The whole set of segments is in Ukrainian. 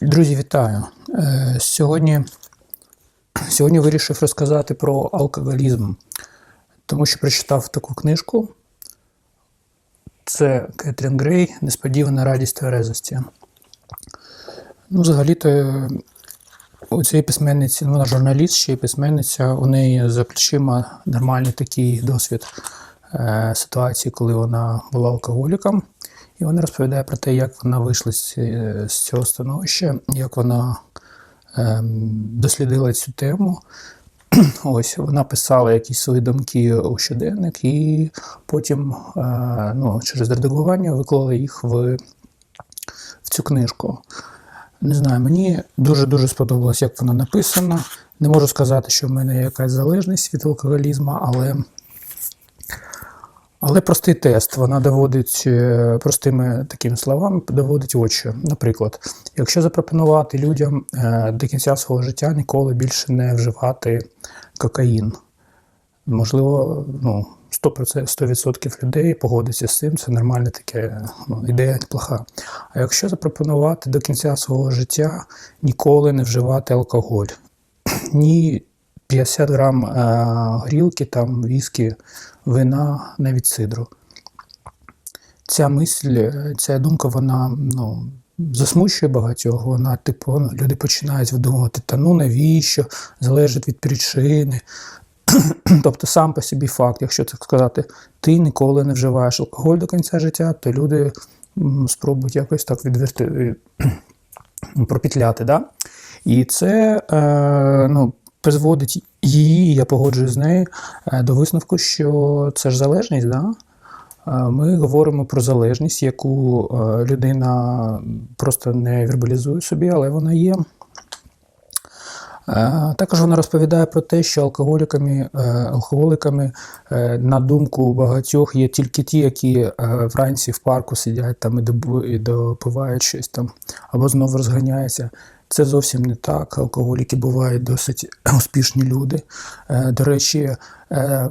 Друзі, вітаю! Е, Сьогодні, сьогодні вирішив розказати про алкоголізм, тому що прочитав таку книжку. Це Кетрін Грей Несподівана радість тверезості. Ну, взагалі-то у цієї письменниці, ну, вона журналіст, ще й письменниця, у неї за плечима нормальний такий досвід е, ситуації, коли вона була алкоголіком. І вона розповідає про те, як вона вийшла з, з цього становища, як вона ем, дослідила цю тему. Ось вона писала якісь свої думки у щоденник, і потім е, ну, через редагування виклала їх в, в цю книжку. Не знаю, мені дуже-дуже сподобалось, як вона написана. Не можу сказати, що в мене є якась залежність від алкоголізму, але але простий тест, вона доводить е, простими такими словами, доводить очі. Наприклад, якщо запропонувати людям е, до кінця свого життя ніколи більше не вживати кокаїн, можливо, ну, 100%, 100% людей погодиться з цим, це нормальна таке ну, ідея неплоха. А якщо запропонувати до кінця свого життя ніколи не вживати алкоголь, ні 50 грам е, горілки, там віскі, вина, навіть сидру. Ця мисль, е, ця думка, вона ну, засмучує багатьох. Вона, типу, ну, люди починають видумувати, та ну навіщо, залежить від причини. тобто сам по собі факт, якщо так сказати, ти ніколи не вживаєш алкоголь до кінця життя, то люди спробують якось так відверти, пропітляти. Да? І це е, ну, призводить її, я погоджуюсь з нею, е, до висновку, що це ж залежність. Да? Е, Ми говоримо про залежність, яку е, людина просто не вербалізує собі, але вона є. Також вона розповідає про те, що алкоголіками, алкоголиками, е, на думку багатьох, є тільки ті, які вранці в парку сидять там і допивають щось там, або знову розганяються. Це зовсім не так. Алкоголіки бувають досить успішні люди. Е, До речі, е,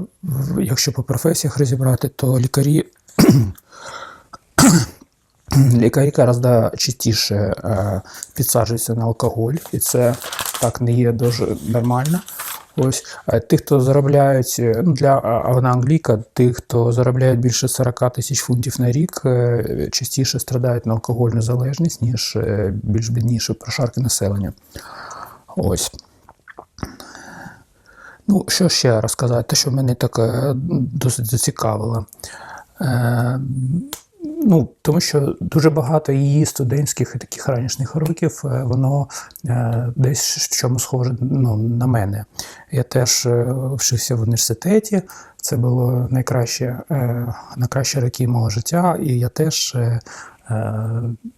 якщо по професіях розібрати, то лікарі Лікарі гораздо частіше е, підсаджуються на алкоголь, і це так не є дуже нормально. Ось тих, хто заробляють е, ну, для а а вона англійка, тих, хто заробляють більше 40 тисяч фунтів на рік, е, частіше страдають на алкогольну залежність, ніж е, більш бідніші прошарки населення. Ось. Ну, що ще розказати, те, що мене так досить зацікавило. Ну, тому що дуже багато її студентських і таких ранішніх років е, воно е, десь в чому схоже ну, на мене. Я теж е, вчився в університеті. Це було найкраще, е, роки мого життя, і я теж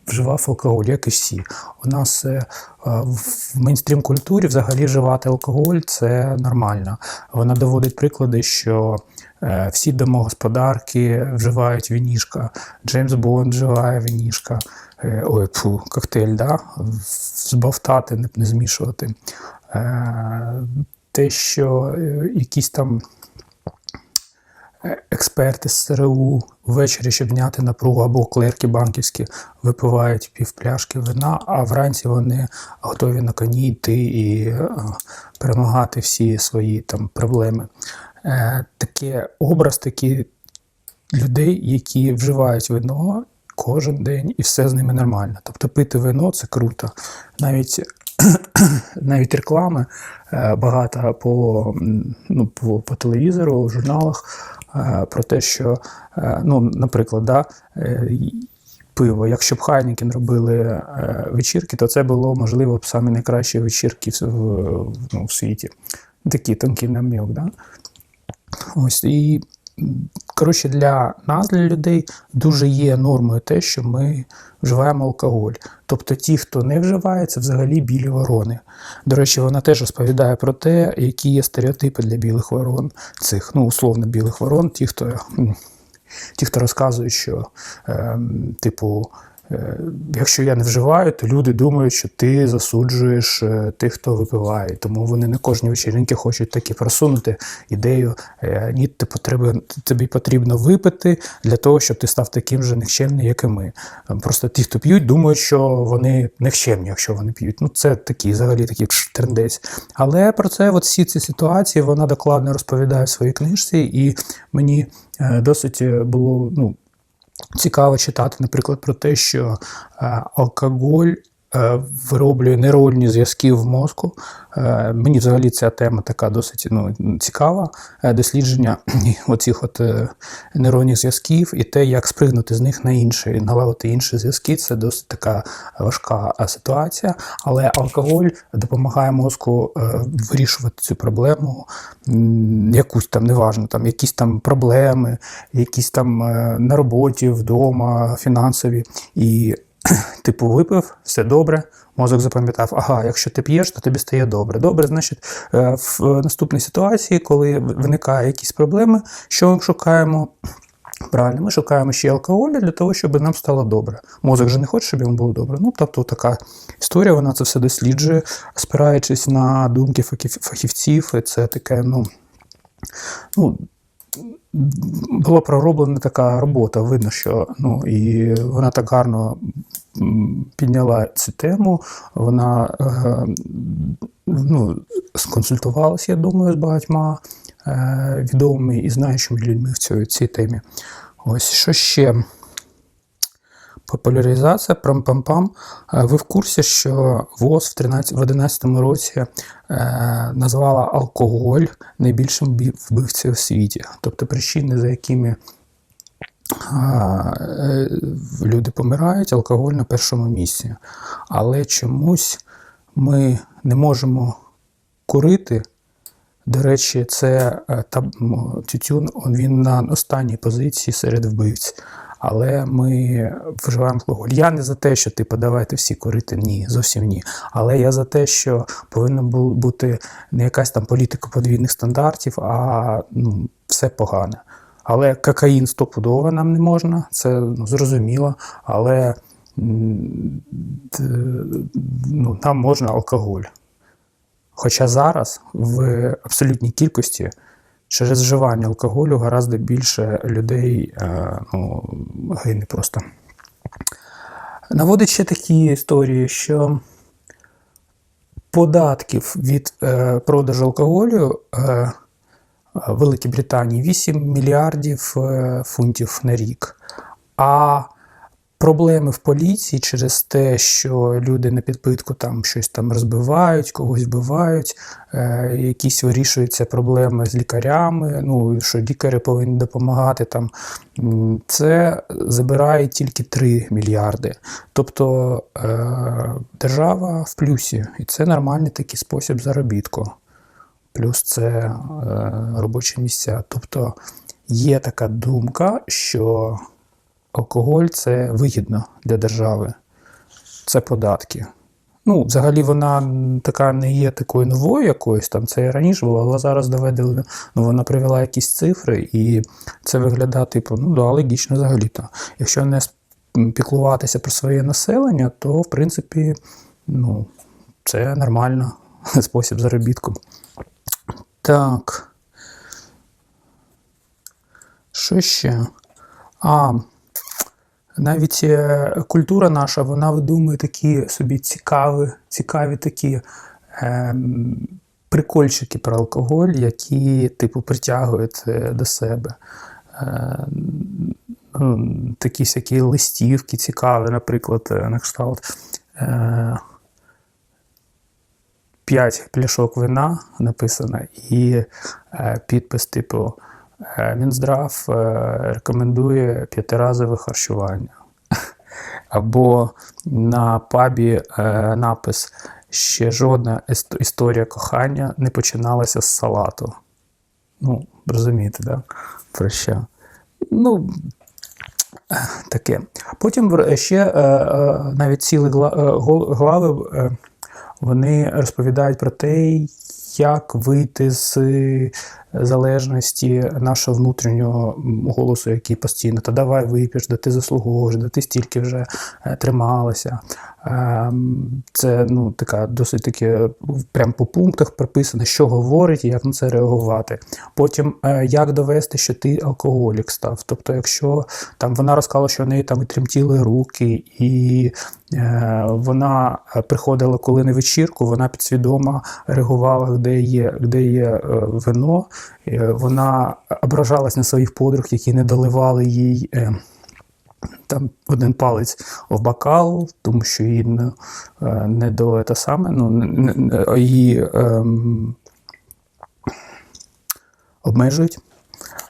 вживав алкоголь, як і всі. У нас в мейнстрім культурі взагалі вживати алкоголь це нормально. Вона доводить приклади, що Всі домогосподарки вживають вінішка, Джеймс Бонд вживає вінішка, Е, ой, фу, коктейль, да? збавтати, не, не змішувати. Е, Те, що е, якісь там е, експерти з ЦРУ ввечері, щоб зняти напругу, або клерки банківські випивають півпляшки вина, а вранці вони готові на коні йти і е, перемагати всі свої там проблеми. Е, Таке образ, такі людей, які вживають вино кожен день, і все з ними нормально. Тобто пити вино це круто. Навіть навіть реклами е, багато по, ну, по, по телевізору, в журналах е, про те, що, ну, наприклад, да, пиво. Якщо б Хайнекен робили вечірки, то це було, можливо, б самі найкращі вечірки в, ну, в світі. Такий тонкий намік. Да? Ось і коротше, для нас, для людей, дуже є нормою те, що ми вживаємо алкоголь. Тобто ті, хто не вживає, це взагалі білі ворони. До речі, вона теж розповідає про те, які є стереотипи для білих ворон, цих, ну, условно, білих ворон, ті, хто, ті, хто розказують, що, ем, типу, е, якщо я не вживаю, то люди думають, що ти засуджуєш е, тих, хто випиває. Тому вони на кожній вечіринці хочуть таки просунути ідею: е, ні, ти потреби, тобі потрібно випити для того, щоб ти став таким же нікчемним, як і ми. Просто ті, хто п'ють, думають, що вони нікчемні, якщо вони п'ють. Ну, це такий, взагалі такий трендець. Але про це, от всі ці ситуації, вона докладно розповідає в своїй книжці, і мені е, досить е, було ну, цікаво читати, наприклад, про те, що е, алкоголь вироблює нейронні зв'язки в мозку. Е, мені взагалі ця тема така досить ну, цікава. Е, дослідження оцих от е, нейронних зв'язків і те, як спригнути з них на інші, налагодити інші зв'язки. Це досить така важка е, ситуація. Але алкоголь допомагає мозку е, вирішувати цю проблему, якусь там, неважно, там якісь там проблеми, якісь там е, на роботі, вдома, фінансові. І типу випив, все добре. Мозок запам'ятав, ага, якщо ти п'єш, то тобі стає добре. Добре, значить, е, в наступній ситуації, коли виникає якісь проблеми, що ми шукаємо? Правильно, ми шукаємо ще алкоголю для того, щоб нам стало добре. Мозок же не хоче, щоб йому було добре. Ну, тобто така історія, вона це все досліджує, спираючись на думки фахівців, і це таке, ну, ну, була пророблена така робота. Видно, що ну, і вона так гарно підняла цю тему. Вона е, ну, сконсультувалася, я думаю, з багатьма е, відомими і знаючими людьми в цій, цій темі. Ось що ще. Популяризація прам-пам-пам. Е, Ви в курсі, що ВОЗ в 13, в 11 році е, назвала алкоголь найбільшим вбив- вбивцею в світі. Тобто причини, за якими е, люди помирають, алкоголь на першому місці. Але чомусь ми не можемо курити. До речі, це е, та, тютюн, він на останній позиції серед вбивць. Але ми вживаємо алкоголь. Я не за те, що типу, давайте всі курити. Ні, зовсім ні. Але я за те, що повинна бути не якась там політика подвійних стандартів, а ну, все погане. Але кокаїн стопудово нам не можна, це ну, зрозуміло. Але ну, нам можна алкоголь. Хоча зараз в абсолютній кількості через вживання алкоголю гораздо більше людей е, ну, гине просто. Наводить ще такі історії, що податків від е, продажу алкоголю е, в Великій Британії 8 мільярдів е, фунтів на рік. А проблеми в поліції через те, що люди на підпитку там щось там розбивають, когось вбивають, е, якісь вирішуються проблеми з лікарями, ну що лікарі повинні допомагати там. Це забирає тільки 3 мільярди. Тобто е, держава в плюсі, і це нормальний такий спосіб заробітку. Плюс це е, робочі місця. Тобто є така думка, що алкоголь це вигідно для держави, це податки. Ну, взагалі, вона така не є такою новою якоюсь, там це і раніше було, але зараз доведено, ну, вона привела якісь цифри, і це виглядає, типу, ну да, логічно взагалі-то. Якщо не піклуватися про своє населення, то в принципі, ну, це нормально спосіб заробітку. Так. Що ще? А, навіть е, культура наша, вона видумує такі собі цікаві, цікаві такі ем, прикольчики про алкоголь, які, типу, притягують е, до себе. Е, такі всякі листівки цікаві, наприклад, е, на кшталт. Е, П'ять пляшок вина написано, і е, підпис, типу, е, Мінздрав е, рекомендує п'ятиразове харчування. Або на пабі е, напис ще жодна історія кохання не починалася з салату. Ну, розумієте, да? Про що? Ну, е, таке. Потім ще е, е, навіть цілі е, глави е, вони розповідають про те, як вийти з залежності нашого внутрішнього голосу, який постійно та давай вип'єш, да ти заслуговуєш, да ти стільки вже е, трималася. Ем, Це ну, така досить таки прям по пунктах прописано, що говорить і як на це реагувати. Потім е, як довести, що ти алкоголік став. Тобто, якщо там вона розказала, що в неї там і тремтіли руки, і е, вона е, приходила коли на вечірку, вона підсвідомо реагувала, де є, де є е, вино. Е, Вона ображалась на своїх подруг, які не доливали їй. Е, там один палець в бокал, тому що її не, е, не до те саме, ну, не- не- її ем, обмежують.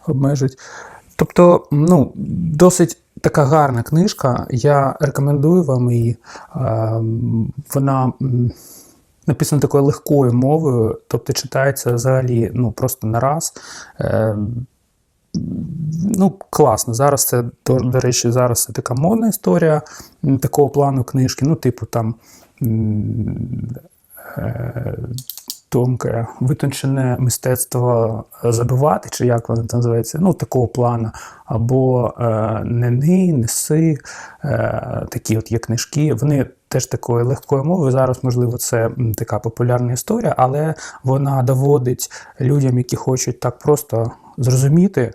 обмежують. Тобто, ну, досить така гарна книжка. Я рекомендую вам її. Ем, Вона м, написана такою легкою мовою, тобто читається взагалі ну, просто на раз. Ем, Ну, класно. Зараз це, до, до речі, зараз це така модна історія такого плану книжки. Ну, типу, там е, тонке, витончене мистецтво забивати, чи як воно там називається, ну, такого плану. Або е, нени, неси, е, такі от є книжки. Вони теж такої легкої мови. Зараз, можливо, це така популярна історія, але вона доводить людям, які хочуть так просто зрозуміти,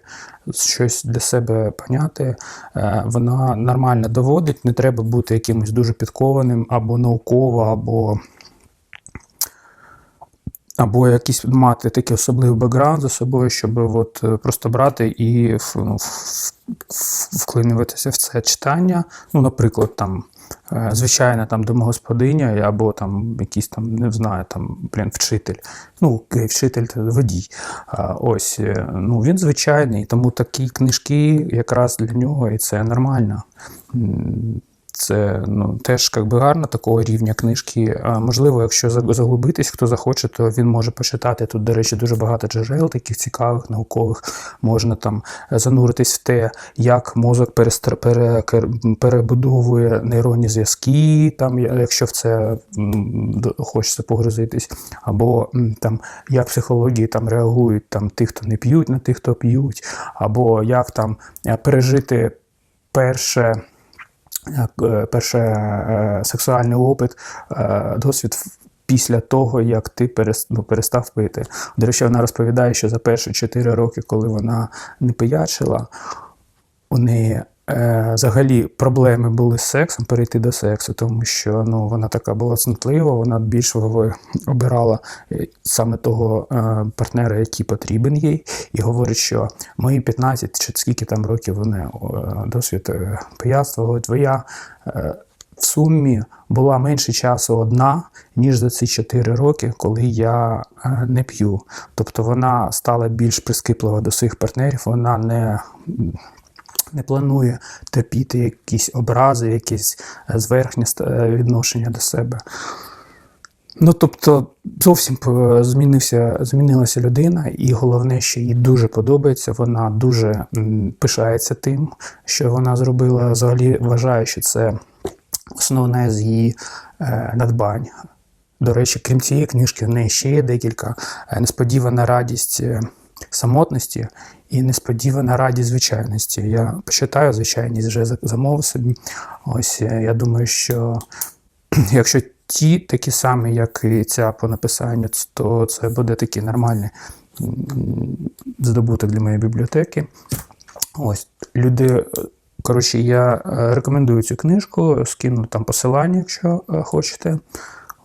щось для себе поняти. е, Вона нормально доводить, не треба бути якимось дуже підкованим або науково, або або якийсь мати такий особливий бекграунд за собою, щоб от е, просто брати і ну, вклинюватися в це читання. Ну, наприклад, там звичайна там домогосподиня або там якийсь там, не знаю, там, блін, вчитель. Ну, вчитель водій. Ось, е, ну він звичайний, тому такі книжки якраз для нього і це нормально. Це ну, теж як би, гарно такого рівня книжки. А, можливо, якщо за- заглибитись, хто захоче, то він може почитати. Тут, до речі, дуже багато джерел, таких цікавих, наукових. Можна там зануритись в те, як мозок перестр... пере... перебудовує нейронні зв'язки, там, якщо в це хочеться погрузитись, або там, як психології там реагують там, ті, хто не п'ють, на тих, хто п'ють, або як там е, пережити перше перше е, сексуальний опит, е, досвід після того, як ти ну, перестав пити. До речі, вона розповідає, що за перші 4 роки, коли вона не пиячила, у неї е, взагалі проблеми були з сексом, перейти до сексу, тому що ну, вона така була цнотлива, вона більш обирала е, саме того е, партнера, який потрібен їй, і говорить, що мої 15 чи скільки там років вони досвід пияцтва, говорить, твоя в сумі була менше часу одна, ніж за ці 4 роки, коли я не п'ю. Тобто вона стала більш прискіплива до своїх партнерів, вона не не планує терпіти якісь образи, якісь е, зверхнє ст- е, відношення до себе. Ну, тобто, зовсім змінився, змінилася людина, і головне, що їй дуже подобається. Вона дуже пишається тим, що вона зробила. Взагалі вважає, що це основне з її е, надбань. До речі, крім цієї книжки, в неї ще є декілька несподівана радість самотності і несподівана радість звичайності. Я почитаю звичайність вже за- замовив собі. Ось е, я думаю, що якщо ті такі самі, як і ця по написанню, то це буде такий нормальний здобуток для моєї бібліотеки. Ось люди. е, Коротше, я е, рекомендую цю книжку, скину там посилання, якщо хочете.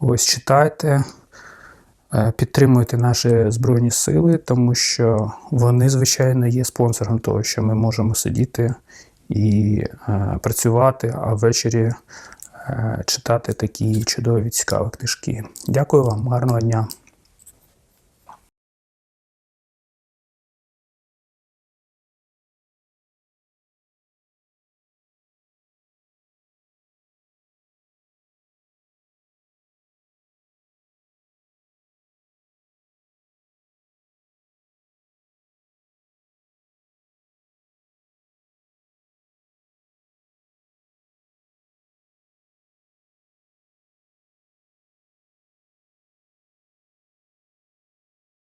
Ось читайте, підтримуйте наші Збройні Сили, тому що вони, звичайно, є спонсором того, що ми можемо сидіти і е, працювати, а ввечері е, читати такі чудові цікаві книжки. Дякую вам, гарного дня.